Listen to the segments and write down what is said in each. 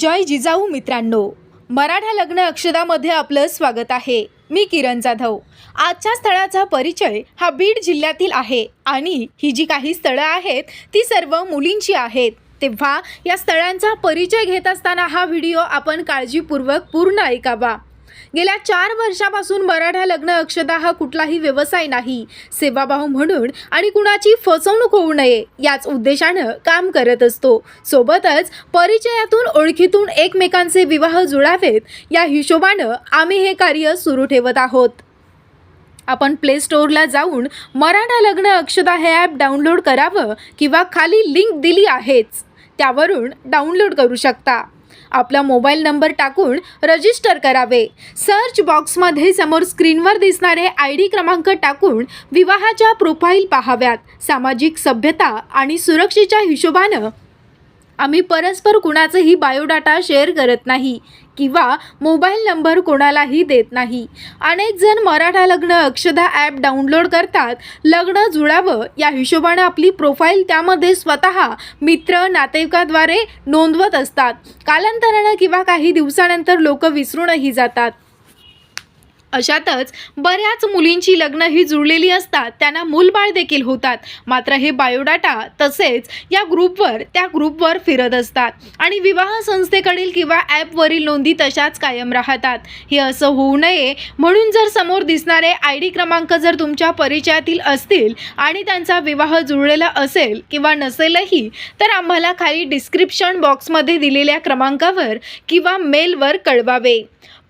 जय जिजाऊ मित्रांनो. मराठा लग्न अक्षदामध्ये आपलं स्वागत आहे. मी किरण जाधव. आजच्या स्थळाचा परिचय हा बीड जिल्ह्यातील आहे आणि ही जी काही स्थळं आहेत ती सर्व मुलींची आहेत. तेव्हा या स्थळांचा परिचय घेत असताना हा व्हिडिओ आपण काळजीपूर्वक पूर्ण ऐकावा. गेल्या चार वर्षापासून मराठा लग्न अक्षदा हा कुठलाही व्यवसाय नाही. सेवाभाव म्हणून आणि कुणाची फसवणूक होऊ नये याच उद्देशानं काम करत असतो. सोबतच परिचयातून ओळखीतून एकमेकांचे विवाह जुळावेत या हिशोबानं आम्ही हे कार्य सुरू ठेवत आहोत. आपण प्ले स्टोअरला जाऊन मराठा लग्न अक्षदा हे ॲप डाउनलोड करावं किंवा खाली लिंक दिली आहेच त्यावरून डाउनलोड करू शकता. आपला मोबाईल नंबर टाकून रजिस्टर करावे. सर्च बॉक्समध्ये समोर स्क्रीनवर दिसणारे आय डी क्रमांक टाकून विवाहाच्या प्रोफाईल पाहाव्यात. सामाजिक सभ्यता आणि सुरक्षेच्या हिशोबानं आम्ही परस्पर कुणाचंही बायोडाटा शेअर करत नाही किंवा मोबाईल नंबर कोणालाही देत नाही. अनेक जण मराठा लग्न अक्षदा ॲप डाउनलोड करतात लग्न जुळावं या हिशोबानं आपली प्रोफाईल त्यामध्ये स्वतः मित्र नातेवाईकाद्वारे नोंदवत असतात. कालांतरानं किंवा काही दिवसानंतर लोक विसरूनही जातात. अशातच बऱ्याच मुलींची लग्न ही जुळलेली असतात त्यांना मूलबाळ देखील होतात. मात्र हे बायोडाटा तसेच या ग्रुपवर त्या ग्रुपवर फिरत असतात. आणि विवाह संस्थेकडील किंवा ॲपवरील नोंदी तशाच कायम राहतात. हे असं होऊ नये म्हणून जर समोर दिसणारे आय डी क्रमांक जर तुमच्या परिचयातील असतील आणि त्यांचा विवाह जुळलेला असेल किंवा नसेलही तर आम्हाला खाली डिस्क्रिप्शन बॉक्समध्ये दिलेल्या क्रमांकावर किंवा मेलवर कळवावे.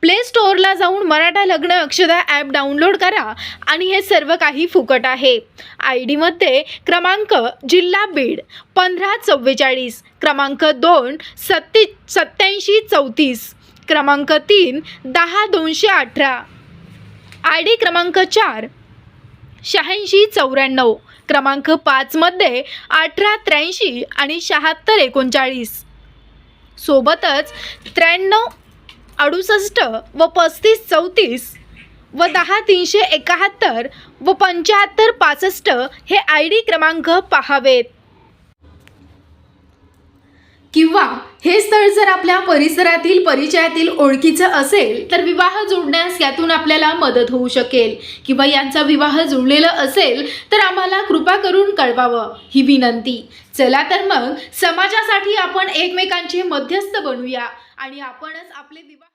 प्ले स्टोअरला जाऊन मराठा लग्न अक्षदा ॲप डाउनलोड करा आणि हे सर्व काही फुकट आहे. आय डीमध्ये क्रमांक जिल्हा बीड पंधरा चव्वेचाळीस क्रमांक दोन सत्ते सत्याऐंशी चौतीस क्रमांक तीन दहा दोनशे अठरा. आय डी क्रमांक चार शहाऐंशी चौऱ्याण्णव क्रमांक पाचमध्ये अठरा त्र्याऐंशी आणि शहात्तर एकोणचाळीस. सोबतच त्र्याण्णव अडुसष्ट व पस्तीस चौतीस व दहा तीनशे एकाहत्तर व पंच्याहत्तर पासष्ट हे आय डी क्रमांक पहावेत. किंवा हे स्थळ जर आपल्या परिसरातील परिचयातील ओळखीचं असेल तर विवाह जोडण्यास यातून आपल्याला मदत होऊ शकेल. किंवा यांचा विवाह जुळलेला असेल तर आम्हाला कृपा करून कळवावं ही विनंती. चला तर मग समाजासाठी आपण एकमेकांचे मध्यस्थ बनूया आणि आपणच आपले विवाह